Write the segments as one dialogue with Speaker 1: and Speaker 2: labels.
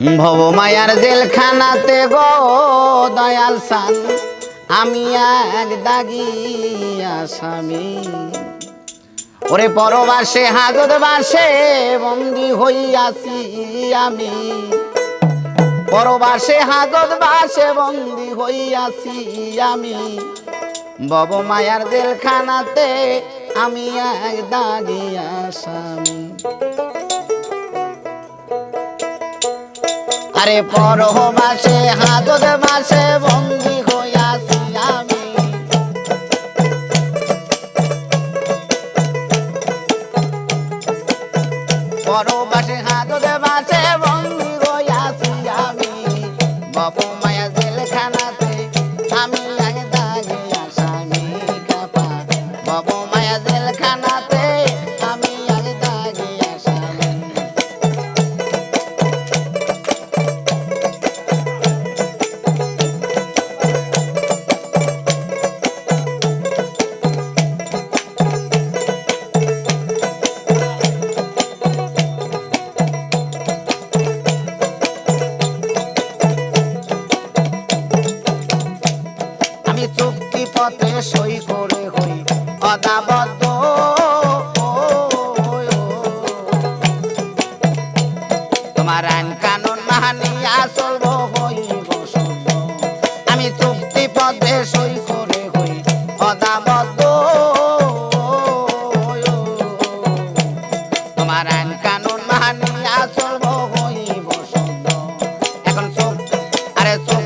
Speaker 1: ভব মায়ার জেলখানাতে গো, দয়াল সান। আমি এক দাগি আসামি ওরে পরবাসে, হাজত বাসে, বন্দি হইয়াছি আমি। পরবাসে, হাজত বাসে, বন্দি হইয়াছি আমি। বব মায়ার জেলখানাতে আমি এক দাগি আসামি আরে পরবাসে হাজত মাসে, বন্দি হইয়াছি আমি। পরবাসে হাজত মাসে, বন্দি হইয়াছি আমি। বাবু মায়া জেলখানাতে আমি অদাবদ্ধ কানুন মানিয়া চলব সই করে হই অদাবদ্ধ তোমার আইন কানুন মানিয়া চলব হইব। এখন চুক্তি, আরে চুক্তি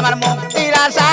Speaker 1: আমার মুক্তির আশা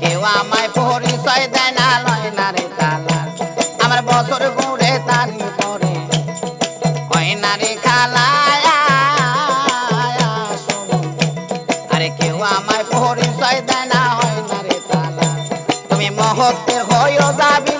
Speaker 1: কেউ আমায় পরিচয় দেয় না, লয় না রে তালা আমার বছর ঘুরে তারি পরে। হয় না রে খালা আরে কেউ আমায় পরিচয় দেয় না, হয় না রে তালা তুমি মহত্বের হয়েও জাবিন্দার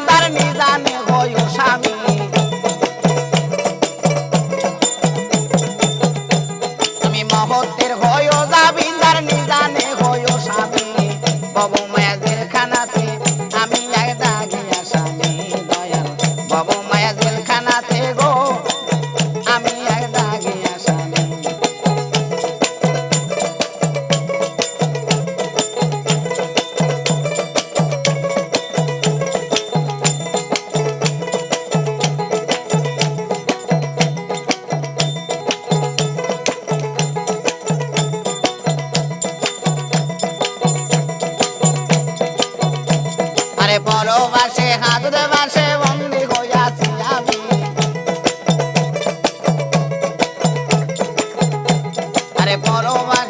Speaker 1: পরবাস